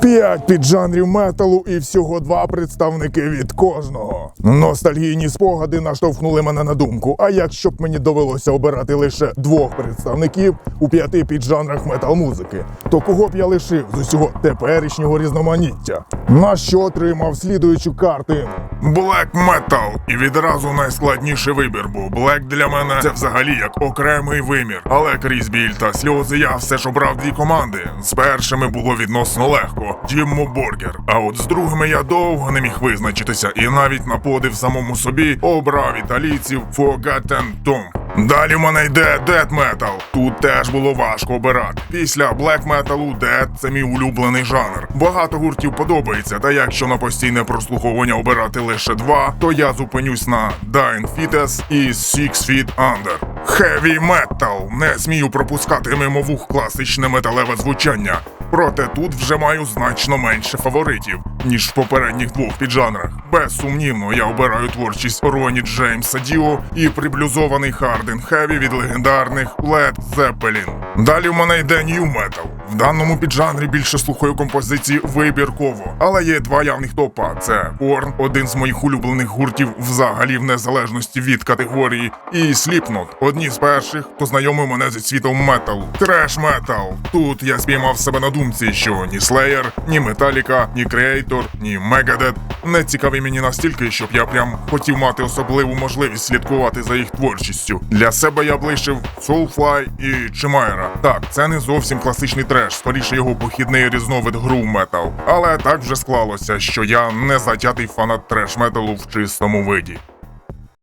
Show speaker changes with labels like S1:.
S1: П'ять піджанрів металу і всього два представники від кожного. Ностальгійні спогади наштовхнули мене на думку. А якщо б мені довелося обирати лише двох представників у п'яти піджанрах метал-музики, то кого б я лишив з усього теперішнього різноманіття? На що отримав слідуючу картину?
S2: Black Metal. І відразу найскладніший вибір був. Black для мене це взагалі як окремий вимір. Але крізь біль та сльози я все ж обрав дві команди. З першими було відносно легко Діммо Боргер. А от з другими я довго не міг визначитися, і навіть на подив самому собі обрав італійців Forgotten Tomb. Далі в мене йде дед метал. Тут теж було важко обирати. Після блек металу дед – це мій улюблений жанр. Багато гуртів подобається, та якщо на постійне прослуховування обирати лише два, то я зупинюсь на Dying Fetus і Six Feet Under. Heavy Metal. Не смію пропускати мимо вух класичне металеве звучання. Проте тут вже маю значно менше фаворитів, ніж в попередніх двох піджанрах. Безсумнівно, я обираю творчість Роні Джеймса Діо і приблюзований Харден Хеві від легендарних Led Zeppelin. Далі в мене йде New Metal. В даному піджанрі більше слухаю композиції вибірково, але є два явних топа: це Орн, один з моїх улюблених гуртів взагалі в незалежності від категорії, і Slipknot, одні з перших, хто знайомив мене зі світом металу. Треш метал. Тут я спіймав себе на думці, що ні Slayer, ні Metallica, ні Creator, ні Megadeth не цікаві мені настільки, щоб я прям хотів мати особливу можливість слідкувати за їх творчістю. Для себе я б Soulfly і Chimera. Так, це не зовсім класичний треш, скоріше його похідний різновид гру метал. Але так вже склалося, що я не затятий фанат треш металу в чистому виді.